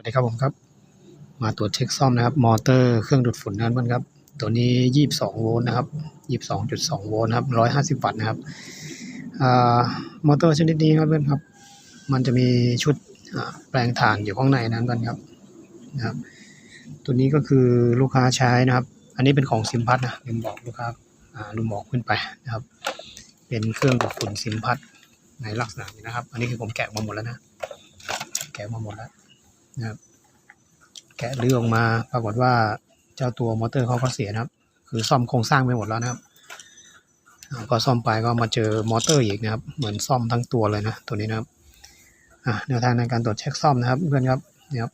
วัสดีครับผมครับ มาตรวจเช็คซ่อมนะครับ มอเตอร์เครื่องดูดฝุ่นนั้นเพื่อนครับ ตัวนี้22โวลต์นะครับ22.2โวลต์ครับ150วัตต์นะครับอมอเตอร์ชนิดนี้ครับเพื่อนครับ มันจะมีชุดแปลงถ่านอยู่ข้างในนั้นเพื่อนครับนะครับ ตัวนี้ก็คือลูกค้าใช้นะครับ อันนี้เป็นของซิมพัทนะลืมบอกลูกค้าอ่าลืมบอกขึ้นไปนะครับ เป็นเครื่องดูดฝุ่นซิมพัทในลักษณะนี้นะครับ อันนี้คือผมแกะมาหมดแล้วนะ แกะมาหมดแล้ว นะครับ แกะเลือออกมาปรากฏว่าเจ้าตัวมอเตอร์เขาก็เสียนะครับ คือซ่อมโครงสร้างไปหมดแล้วนะครับอ่าพอซ่อมไปก็มาเจอมอเตอร์อีกนะครับ เหมือนซ่อมทั้งตัวเลยนะตัวนี้นะครับแนวทางในการตรวจเช็คซ่อมนะครับเพื่อนครับเนี่ยครับ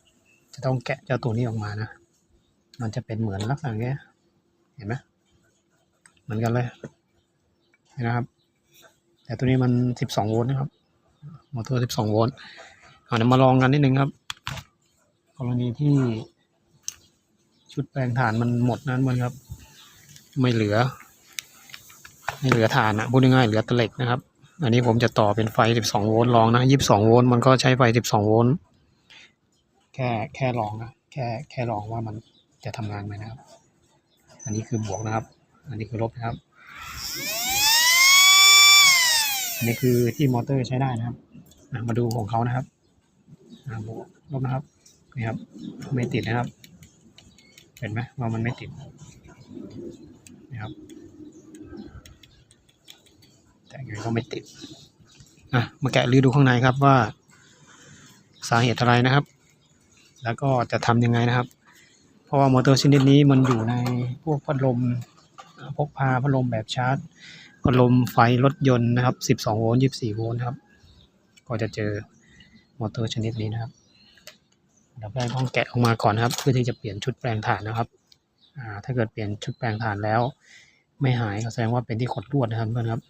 จะต้องแกะเจ้าตัวนี้ออกมานะ มันจะเป็นเหมือนลักษณะนี้เห็นไหมเหมือนกันเลยนนะครับ แต่ตัวนี้มัน 12 โวลต์นะครับ มอเตอร์ 12 โวลต์เอาเดี๋ยวมาลองกันนิดนึงครับ กรณีที่ชุดแปลงถ่านมันหมดนั้นมันครับ ไม่เหลือ ไม่เหลือถ่านนะพูดง่ายๆเหลือตะเหล็กนะครับ อันนี้ผมจะต่อเป็นไฟ 12 โวลต์ลองนะ 22 โวลต์มันก็ใช้ไฟ 12 โวลต์แค่แค่ลองนะแค่แค่ลองว่ามันจะทำงานไหมนะครับ อันนี้คือบวกนะครับ อันนี้คือลบนะครับ อันนี้คือที่มอเตอร์ใช้ได้นะครับมาดูของเขานะครับบวกลบนะครับ นี่ครับ ไม่ติดนะครับ เห็นไหมว่ามันไม่ติดนะครับ แต่ยังไงก็ไม่ติดอะมาแกะลือดูข้างในครับว่า สาเหตุอะไรนะครับ แล้วก็จะทำยังไงนะครับ เพราะว่ามอเตอร์ชนิดนี้มันอยู่ในพวกพัดลมพกพาพัดลมแบบชาร์จพัดลมไฟรถยนต์นะครับ 12 โวลต์ 24 โวลต์ครับ ก็จะเจอมอเตอร์ชนิดนี้นะครับ อันดับแรกต้องแกะออกมาก่อนนะครับ เพื่อที่จะเปลี่ยนชุดแปลงถ่านนะครับอ่าถ้าเกิดเปลี่ยนชุดแปลงถ่านแล้ว ไม่หายก็แสดงว่าเป็นที่ขดลวดนะครับเพื่อนครับ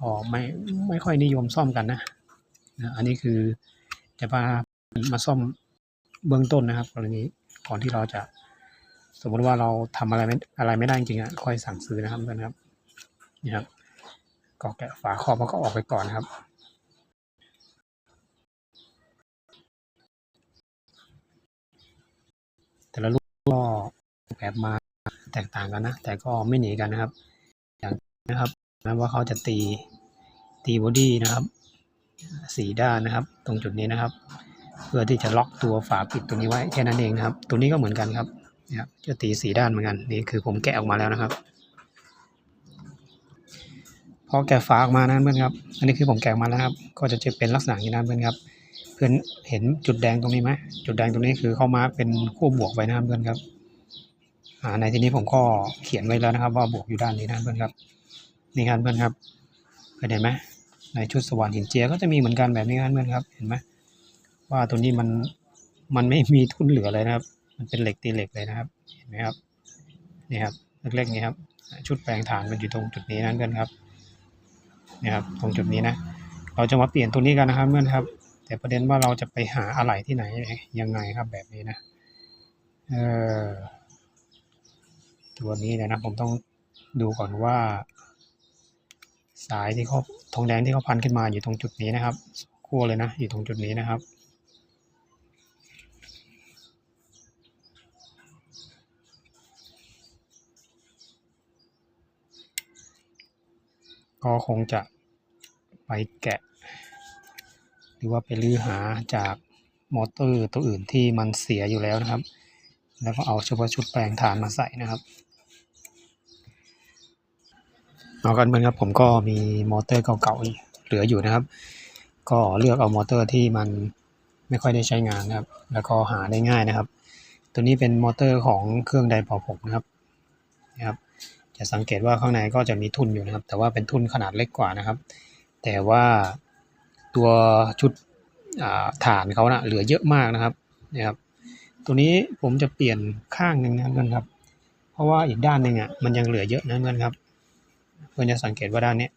ก็ไม่ไม่ค่อยนิยมซ่อมกันนะอันนี้คือจะพามาซ่อมเบื้องต้นนะครับกรณีก่อนที่เราจะ สมมติว่าเราทำอะไรไม่อะไรไม่ได้จริงอะค่อยสั่งซื้อนะครับเพื่อนครับนี่ครับก็แกะฝาครอบมันก็ออกไปก่อนนะครับ แต่ละลูกก็แบบมาแตกต่างกันนะ แต่ก็ไม่หนีกันนะครับ อย่างนะครับว่าเขาจะตีตีบอดี้นะครับสีด้านนะครับ ตรงจุดนี้นะครับ เพื่อที่จะล็อกตัวฝาปิดตรงนี้ไว้แค่นั้นเองนะครับ ตัวนี้ก็เหมือนกันครับนะครับจะตีสีด้านเหมือนกันนี่คือผมแกะออกมาแล้วนะครับพอแกะฝาออกมานะเพื่อนครับ อันนี้คือผมแกะมาแล้วครับ ก็จะจะเป็นลักษณะนี้นะเพื่อนครับ เพื่อนเห็นจุดแดงตรงนี้ไหมจุดแดงตรงนี้คือเข้ามาเป็นขั้วบวกไว้นะครับเพื่อนครับในที่นี้ผมก็เขียนไว้แล้วนะครับ ว่าบวกอยู่ด้านนี้นะเพื่อนครับนี่ครับเพื่อนครับเห็นไหมในชุดสว่านหินเจียก็จะมีเหมือนกันแบบนี้ครับเพื่อนครับเห็นไหมว่าตัวนี้มันมันไม่มีทุนเหลือเลยนะครับ มันเป็นเหล็กตีเหล็กเลยนะครับ เห็นไหมครับนี่ครับเล็กๆนี่ครับ ชุดแปลงฐานมันอยู่ตรงจุดนี้นั่นเพื่อนครับนี่ครับตรงจุดนี้นะ เราจะมาเปลี่ยนตัวนี้กันนะครับเพื่อนครับ แต่ประเด็นว่าเราจะไปหาอะไหล่ที่ไหนยังไงครับแบบนี้นะเออตัวนี้เนยนะผมต้องดูก่อนว่า สายที่เขาทองแดงที่เขาพันขึ้นมาอยู่ตรงจุดนี้นะครับขั้วเลยนะอยู่ตรงจุดนี้นะครับก็คงจะไปแกะ รือว่าไปลื้อหาจากมอเตอร์ตัวอื่นที่มันเสียอยู่แล้วนะครับ แล้วก็เอาเฉพาะชุดแปลงฐานมาใส่นะครับเอากันเพื่อนครับผมก็มีมอเตอร์เก่าๆเหลืออยู่นะครับ ก็เลือกเอามอเตอร์ที่มันไม่ค่อยได้ใช้งานนะครับ แล้วก็หาได้ง่ายนะครับ ตัวนี้เป็นมอเตอร์ของเครื่องไดเป่าผมนะครับนะครับ จะสังเกตว่าข้างในก็จะมีทุ่นอยู่นะครับ แต่ว่าเป็นทุ่นขนาดเล็กกว่านะครับ แต่ว่า ตัวชุดฐานเขานะเหลือเยอะมากนะครับนะครับ ตัวนี้ผมจะเปลี่ยนข้างหนึ่งนะเพื่อนครับ เพราะว่าอีกด้านหนึ่งอะมันยังเหลือเยอะนะเพื่อนครับ เพื่อนจะสังเกตว่าด้านนี้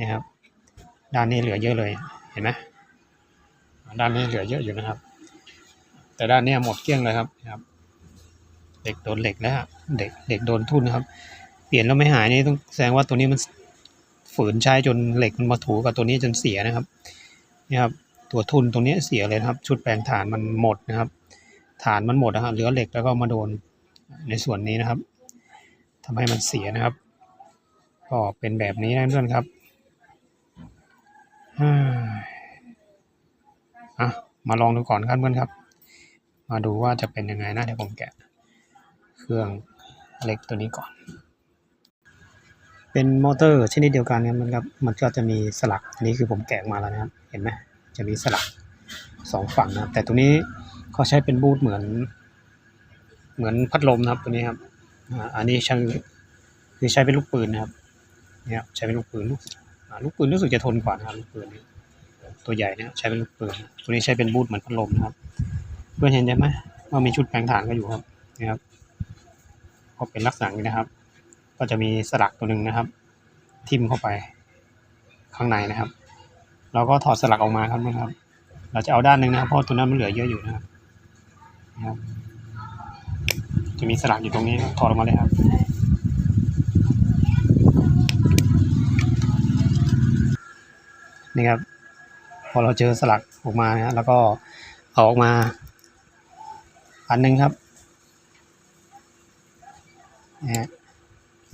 นะครับด้านนี้เหลือเยอะเลยเห็นไหมด้านนี้เหลือเยอะอยู่นะครับ แต่ด้านนี้หมดเกลี้ยงเลยครับนะครับเด็กโดนเหล็กแล้วเด็กเด็กโดนทุ่นนะครับ เปลี่ยนแล้วไม่หายนี่ต้องแสดงว่าตัวนี้มัน ฝืนใช้จนเหล็กมันมาถูกับตัวนี้จนเสียนะครับนี่ครับตัวทุนตรงนี้เสียเลยครับ ชุดแปลงฐานมันหมดนะครับ ฐานมันหมดนะฮะเหลือเหล็กแล้วก็มาโดนในส่วนนี้นะครับทำให้มันเสียนะครับก็เป็นแบบนี้นะเพื่อนครับอ่าอะมาลองดูก่อนครับเพื่อนครับ มาดูว่าจะเป็นยังไงนะเดี๋ยวผมแกะ เครื่องเหล็กตัวนี้ก่อน เป็นมอเตอร์ชนิดเดียวกันครับมันครับมันก็จะมีสลักอันนี้คือผมแกะออกมาแล้วนะครับเห็นไหมจะมีสลักสองฝั่งนะครับแต่ตัวนี้เขาใช้เป็นบูทเหมือน เหมือนพัดลมนะครับตัวนี้ครับอ่าอันนี้ใช้คือใช้เป็นลูกปืนนะครับเนี่ยครับใช้เป็นลูกปืนลูกลูกปืนรู้สึกจะทนกว่านะครับลูกปืนตัวใหญ่เนี่ยใช้เป็นลูกปืนตัวนี้ใช้เป็นบูทเหมือนพัดลมนะครับเพื่อนเห็นใช่ไหมว่ามีชุดแปลงฐานก็อยู่ครับนะครับก็เป็นลักษณะนี้นะครับ ก็จะมีสลักตัวหนึ่งนะครับ ทิมเข้าไปข้างในนะครับ เราก็ถอดสลักออกมาครับนะครับ เราจะเอาด้านหนึ่งนะครับเพราะตัวนั้นมันเหลือเยอะอยู่นะครับนะครับ จะมีสลักอยู่ตรงนี้ถอดออกมาเลยครับนี่ครับ พอเราเจอสลักออกมานะแล้วก็เอาออกมาอันหนึ่งครับนะฮะ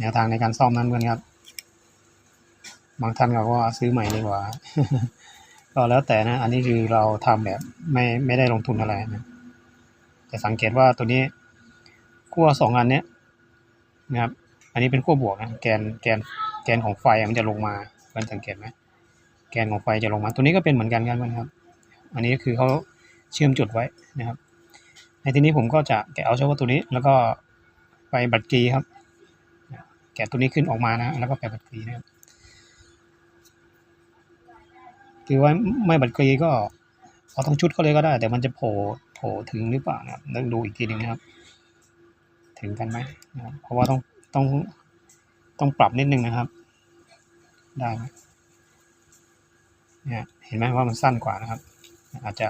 แนวทางในการซ่อมนั้นเพื่อนครับ บางท่านเขาก็ซื้อใหม่ดีกว่า ก็แล้วแต่นะ อันนี้คือเราทำแบบไม่ไม่ได้ลงทุนอะไรนะแต่สังเกตว่าตัวนี้ขั้วสองอันเนี้ยนะครับ อันนี้เป็นขั้วบวกนะแกนแกนแกนของไฟมันจะลงมาเพื่อนสังเกตไหมแกนของไฟจะลงมา ตัวนี้ก็เป็นเหมือนกันครับเพื่อนครับ อันนี้คือเขาเชื่อมจุดไว้นะครับ ในที่นี้ผมก็จะแกะเอาเฉพาะตัวนี้ แล้วก็ไปบัตรกรีครับ แกะตัวนี้ขึ้นออกมานะ แล้วก็ไปบัตรกรีนะครับคือว่าไม่บัตรกรีก็เอาทั้งชุดเขาเลยก็ได้ แต่มันจะโผล่โผล่ถึงหรือเปล่านะครับต้องดูอีกทีหนึ่งนะครับ ถึงกันไหมนะครับเพราะว่าต้องต้องต้องปรับนิดนึงนะครับ ได้ไหมเนี่ยเห็นไหมว่ามันสั้นกว่านะครับ อาจจะ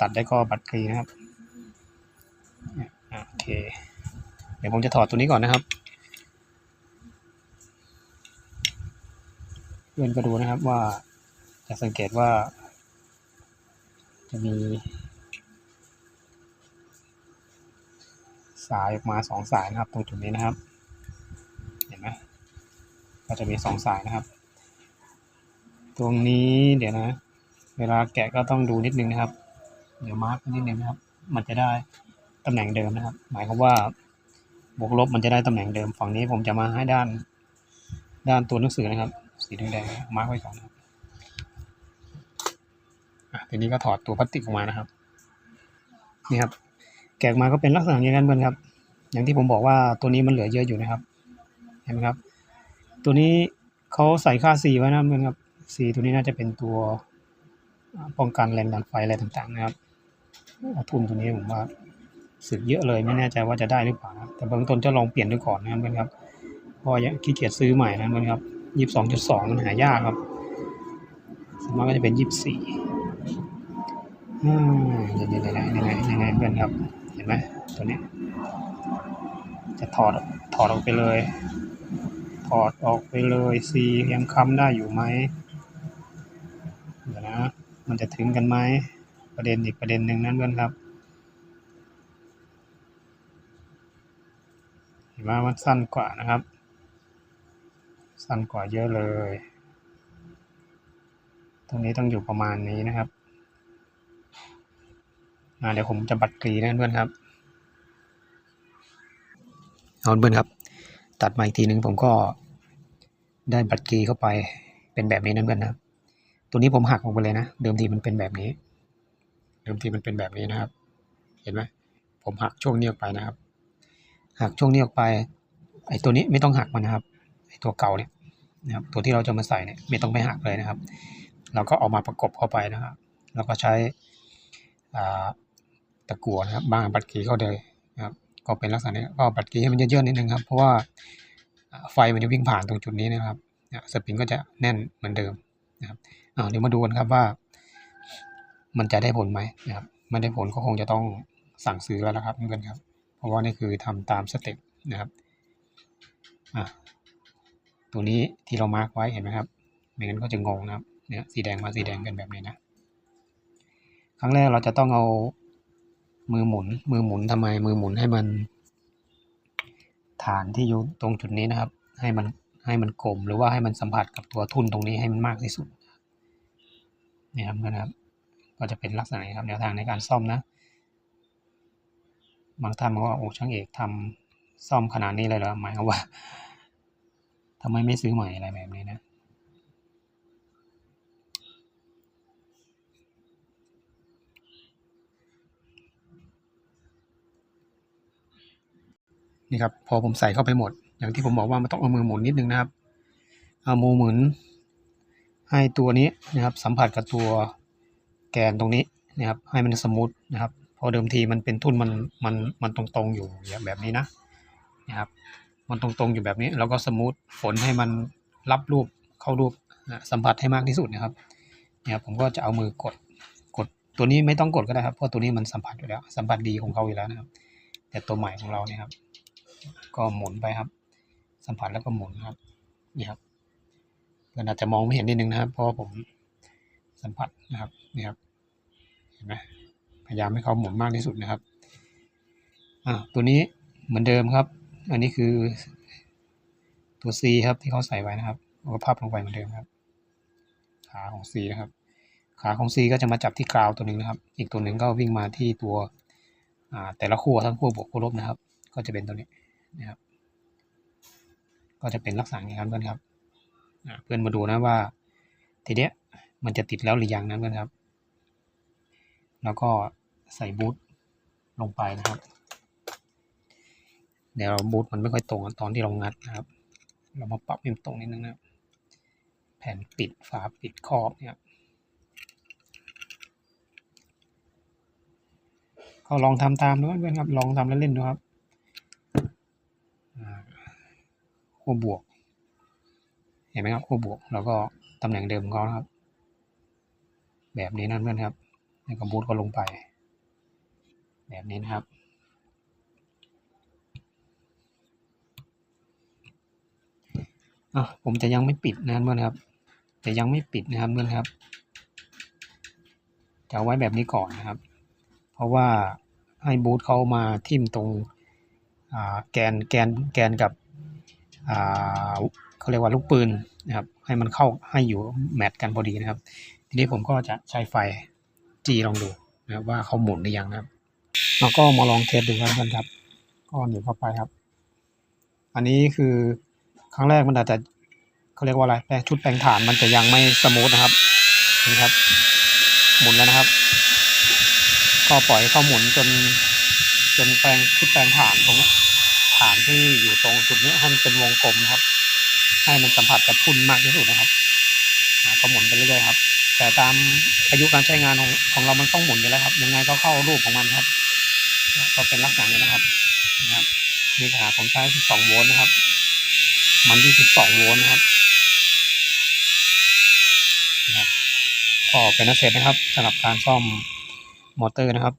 ตัดได้ก็บัตรกรีนะครับเนี่ยโอเค เดี๋ยวผมจะถอดตัวนี้ก่อนนะครับ พื่อนก็ดูนะครับว่าจะสังเกตว่า จะมี สายออกมาสองสายนะครับ ตรงจุดนี้นะครับ เห็นไหมก็จะมีสองสายนะครับ ตรงนี้เดี๋ยวนะ เวลาแกะก็ต้องดูนิดนึงนะครับ เดี๋ยวมาร์กนิดนึงนะครับ มันจะได้ตำแหน่งเดิมนะครับ หมายความว่าบวกลบมันจะได้ตำแหน่งเดิม ฝั่งนี้ผมจะมาให้ด้านด้านตัวหนังสือนะครับ สีแดงๆมาร์กไว้ก่อนนะครับอะทีนี้ก็ถอดตัวพลาสติกออกมานะครับ นี่ครับ แกะมาก็เป็นลักษณะอย่างนั้นเหมือนครับ อย่างที่ผมบอกว่าตัวนี้มันเหลือเยอะอยู่นะครับ เห็นไหมครับ ตัวนี้เขาใส่ค่า C ไว้นะเหมือนครับ C ตัวนี้น่าจะเป็นตัวป้องกันแรงดันไฟอะไรต่างๆนะครับทุนตัวนี้ผมว่าสึกเยอะเลยไม่แน่ใจว่าจะได้หรือเปล่านะแต่เบื้องต้นจะลองเปลี่ยนดูก่อนนะครับเพื่อนครับเพราะยังขี้เกียจซื้อใหม่นะเพื่อนครับ ยี่สิบสองจุดสองมันหายากครับสมมติก็จะเป็นยี่สิบสี่อ่ายังไงยังไงยังไงยังไงเพื่อนครับ เห็นไหมตัวนี้ จะถอดถอดออกไปเลย ถอดออกไปเลยซียังค้ำได้อยู่ไหมเดี๋ยวนะ มันจะถึงกันไหมประเด็นอีกประเด็นหนึ่งนั่นเพื่อนครับเห็นไหมมันสั้นกว่านะครับ สั้นกว่าเยอะเลย ตรงนี้ต้องอยู่ประมาณนี้นะครับเดี๋ยวผมจะบัดกรีนะเพื่อนครับเอาเพื่อนครับ ตัดมาอีกทีหนึ่งผมก็ได้บัตรกรีเข้าไปเป็นแบบนี้นั่นเพื่อนนะครับตัวนี้ผมหักออกไปเลยนะ เดิมทีมันเป็นแบบนี้ เดิมทีมันเป็นแบบนี้นะครับ เห็นไหมผมหักช่วงนี้ออกไปนะครับ หักช่วงนี้ออกไปไอ้ตัวนี้ไม่ต้องหักมันนะครับ ตัวเก่าเนี่ยนะครับตัวที่เราจะมาใส่เนี่ยไม่ต้องไปหักเลยนะครับ เราก็เอามาประกบเข้าไปนะครับแล้วก็ใช้ตะกั่วนะครับบางบัตรกีเข้าเลยนะครับก็เป็นลักษณะนี้ก็บัตรกีให้มันเยอะๆนิดนึงครับเพราะว่าไฟมันจะวิ่งผ่านตรงจุดนี้นะครับสปริงก็จะแน่นเหมือนเดิมนะครับเดี๋ยวมาดูกันครับว่า มันจะได้ผลไหมนะครับไม่ได้ผลก็คงจะต้องสั่งซื้อแล้วละครับเพื่อนครับ เพราะว่านี่คือทำตามสเต็ปนะครับอะ ตัวนี้ที่เรามาร์กไว้เห็นไหมครับไม่งั้นก็จะงงนะครับเนี่ยสีแดงมาสีแดงกันแบบนี้นะ ครั้งแรกเราจะต้องเอามือหมุน มือหมุนทำไม มือหมุนให้มัน ฐานที่อยู่ตรงจุดนี้นะครับ ให้มันให้มันกลมหรือว่าให้มันสัมผัสกับตัวทุ่นตรงนี้ให้มันมากที่สุดนี่ครับนะครับ ก็จะเป็นลักษณะนี้ครับแนวทางในการซ่อมนะ บางท่านบอกว่าโอ้ช่างเอกทำซ่อมขนาดนี้เลยเหรอหมายความว่า ทำไมไม่ซื้อใหม่อะไรแบบนี้นะนี่ครับพอผมใส่เข้าไปหมด อย่างที่ผมบอกว่ามันต้องเอามือหมุนนิดนึงนะครับ เอามือหมุน ให้ตัวนี้นะครับ สัมผัสกับตัวแกนตรงนี้นะครับ ให้มันสมูทนะครับ พอเดิมทีมันเป็นทุ่นมันมันมันตรงๆอยู่แบบนี้นะนะครับ มันตรงๆอยู่แบบนี้แล้วก็สมูทฝนให้มันรับรูปเข้ารูปสัมผัสให้มากที่สุดนะครับเนะครับผมก็จะเอามือกดกดตัวนี้ไม่ต้องกดก็ได้ครับเพราะตัวนี้มันสัมผัสอยู่แล้ว สัมผัสดีของเขาอยู่แล้วนะครับ แต่ตัวใหม่ของเราเนี่ยครับ ก็หมุนไปครับ สัมผัสแล้วก็หมุนครับนี่ครับเพื่อนอาจจะมองไม่เห็นนิดนึงนะครับ เพราะผมสัมผัสนะครับนี่ครับเห็นไหมพยายามให้เขาหมุนมากที่สุดนะครับอ่าตัวนี้เหมือนเดิมครับ อันนี้คือตัว C ครับที่เขาใส่ไว้นะครับเอาก็พับลงไปเหมือนเดิมครับ ขาของ C นะครับ ขาของ C ก็จะมาจับที่กราวตัวหนึ่งนะครับ อีกตัวหนึ่งก็วิ่งมาที่ตัวแต่ละขั้วทั้งขั้วบวกขั้วลบนะครับ ก็จะเป็นตัวนี้นะครับ ก็จะเป็นลักษณะนี้ครับเพื่อนครับเพื่อนมาดูนะว่า ทีเนี้ยมันจะติดแล้วหรือยังนะเพื่อนครับ แล้วก็ใส่บูทลงไปนะครับ เดี๋ยวบูทมันไม่ค่อยตรงตอนที่เรางัดนะครับ เรามาปรับให้มันตรงนิดนึงนะแผ่นปิดฝาปิดครอบเนี่ยก็ลองทำตามดูเพื่อนครับ ลองทำแล้วเล่นดูครับอ่าขั้วบวก เห็นไหมครับขั้วบวก แล้วก็ตำแหน่งเดิมของเขาครับ แบบนี้นั่นเพื่อนครับ แล้วก็บูทก็ลงไป แบบนี้นะครับ อะ ผมจะยังไม่ปิดนะครับเพื่อนครับจะยังไม่ปิดนะครับเพื่อนครับจะเอาไว้แบบนี้ก่อนนะครับ เพราะว่าให้บูทเขามาทิ่มตรงแกนแกนแกนกับเขาเรียกว่าลูกปืนนะครับ ให้มันเข้าให้อยู่แมทกันพอดีนะครับ ทีนี้ผมก็จะใช้ไฟจีลองดูนะครับว่าเขาหมุนหรือยังนะครับแล้วก็มาลองเทสดูกันครับ ก็หนีเข้าไปครับ อันนี้คือ ครั้งแรกมันอาจจะเขาเรียกว่าอะไรแปลชุดแปลงฐานมันจะยังไม่สมูทนะครับนี่ครับ หมุนแล้วนะครับ ก็ปล่อยให้าหมุนจนจนแปลงชุดแปลงฐานตรงนี้ฐานที่อยู่ตรงจุดนี้ให้มันเป็นวงกลมครับ ให้มันสัมผัสกับทุนมากที่สุดนะครับอ่าก็หมุนไปเรื่อยๆครับ แต่ตามอายุการใช้งานของของเรามันต้องหมุนอยู่แล้วครับ ยังไงก็เข้ารูปของมันครับ ก็เป็นลักษณะนี้นะครับนะครับ นี่ขนาดผมใช้12โวลต์นะครับ มัน 22 โวลต์นะครับนะครับก็เป็นนักเสร็จนะครับสำหรับการซ่อมมอเตอร์นะครับ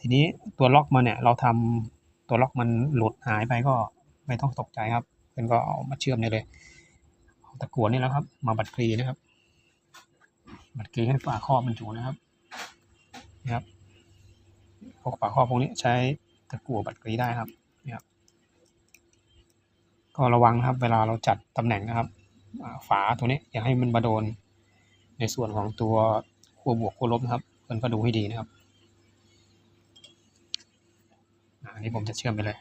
ทีนี้ตัวล็อกมันเนี่ยเราทำตัวล็อกมันหลุดหายไปก็ไม่ต้องตกใจครับเพื่อนก็เอามาเชื่อมได้เลยเตะกั่วนี่แล้วครับ มาบัดกรีนะครับ บัดกรีให้ฝาครอบมันจูนะครับนะครับพวกฝาครอบพวกนี้ใช้ตะกั่วบัดกรีได้ครับ ก็ระวังนะครับ เวลาเราจัดตำแหน่งนะครับ ฝาตัวนี้อย่าให้มันมาโดน ในส่วนของตัวขั้วบวกขั้วลบนะครับเพื่อนก็ดูให้ดีนะครับอันนี้ผมจะเชื่อมไปเลย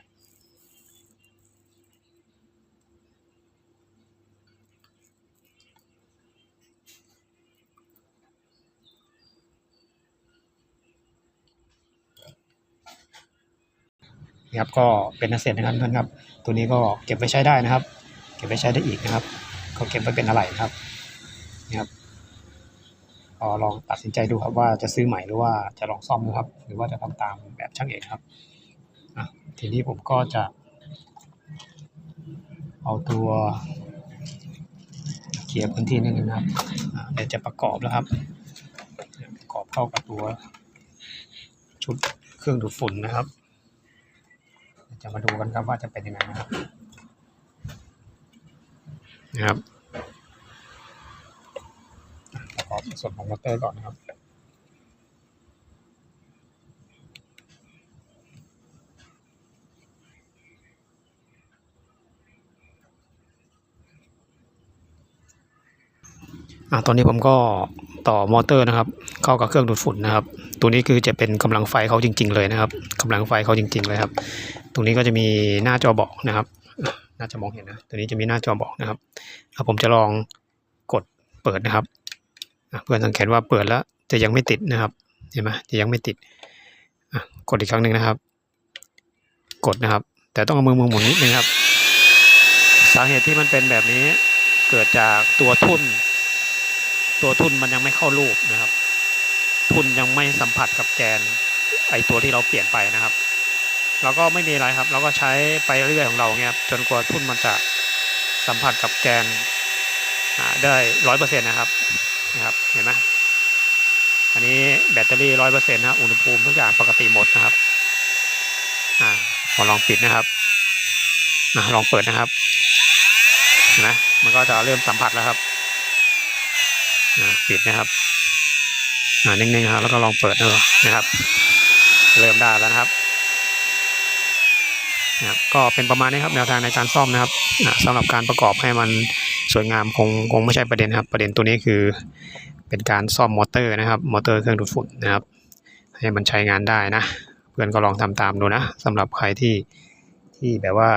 นี่ครับก็เป็นอันเสร็จนะครับเพื่อนครับ ตัวนี้ก็เก็บไว้ใช้ได้นะครับ เก็บไว้ใช้ได้อีกนะครับ ก็เก็บไว้เป็นอะไรครับนี่ครับก็ลองตัดสินใจดูครับว่าจะซื้อใหม่หรือว่าจะลองซ่อมดูครับ หรือว่าจะทำตามแบบช่างเอกครับอะทีนี้ผมก็จะ เอาตัวเคลียพื้นที่นิดนึงนะครับเดี๋ยวจะประกอบแล้วครับ ประกอบเข้ากับตัว ชุดเครื่องดูดฝุ่นนะครับ จะมาดูกันครับว่าจะเป็นยังไงนะครับนะครับประกอบส่วนของมอเตอร์ก่อนนะครับอ่าตอนนี้ผมก็ ต่อมอเตอร์นะครับ เข้ากับเครื่องดูดฝุ่นนะครับ ตัวนี้คือจะเป็นกำลังไฟเขาจริง ๆ เลยนะครับกำลังไฟเขาจริง ๆ เลยครับ ตรงนี้ก็จะมีหน้าจอบอกนะครับ น่าจะมองเห็นนะ ตัวนี้จะมีหน้าจอบอกนะครับผมจะลองกดเปิดนะครับเพื่อนสังเกตว่าเปิดแล้วจะยังไม่ติดนะครับ เห็นไหมจะยังไม่ติดกดอีกครั้งหนึ่งนะครับ กดนะครับ แต่ต้องเอามือมือหมุนนิดนึงครับ สาเหตุที่มันเป็นแบบนี้เกิดจากตัวทุ่น ตัวทุนมันยังไม่เข้ารูปนะครับ ทุนยังไม่สัมผัสกับแกน ไอตัวที่เราเปลี่ยนไปนะครับเราก็ไม่มีอะไรครับ เราก็ใช้ไปเรื่อยๆของเราเงี้ยจนกว่าทุนมันจะสัมผัสกับแกนได้ร้อยเปอร์เซ็นต์นะครับนะครับเห็นไหมอันนี้แบตเตอรี่ร้อยเปอร์เซ็นต์นะอุณหภูมิทุกอย่างปกติหมดนะครับอ่าพอลองปิดนะครับอ่าลองเปิดนะครับเห็นไหมมันก็จะเริ่มสัมผัสแล้วครับ ปิดนะครับนิ่งๆนะครับแล้วก็ลองเปิดดูนะครับ เริ่มได้แล้วนะครับนะก็เป็นประมาณนี้ครับแนวทางในการซ่อมนะครับอ่าสำหรับการประกอบให้มันสวยงามคงคงไม่ใช่ประเด็นครับ ประเด็นตัวนี้คือเป็นการซ่อมมอเตอร์นะครับ มอเตอร์เครื่องดูดฝุ่นนะครับ ให้มันใช้งานได้นะ เพื่อนก็ลองทำตามดูนะสำหรับใครที่ที่แบบว่า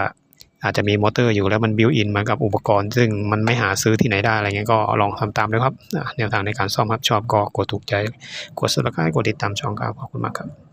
อาจจะมีมอเตอร์อยู่แล้วมันบิวอินมากับอุปกรณ์ ซึ่งมันไม่หาซื้อที่ไหนได้อะไรเงี้ยก็ลองทำตามดูครับแนวทางในการซ่อมครับชอบก็กดถูกใจ กดสมัครกดติดตามช่องครับขอบคุณมากครับ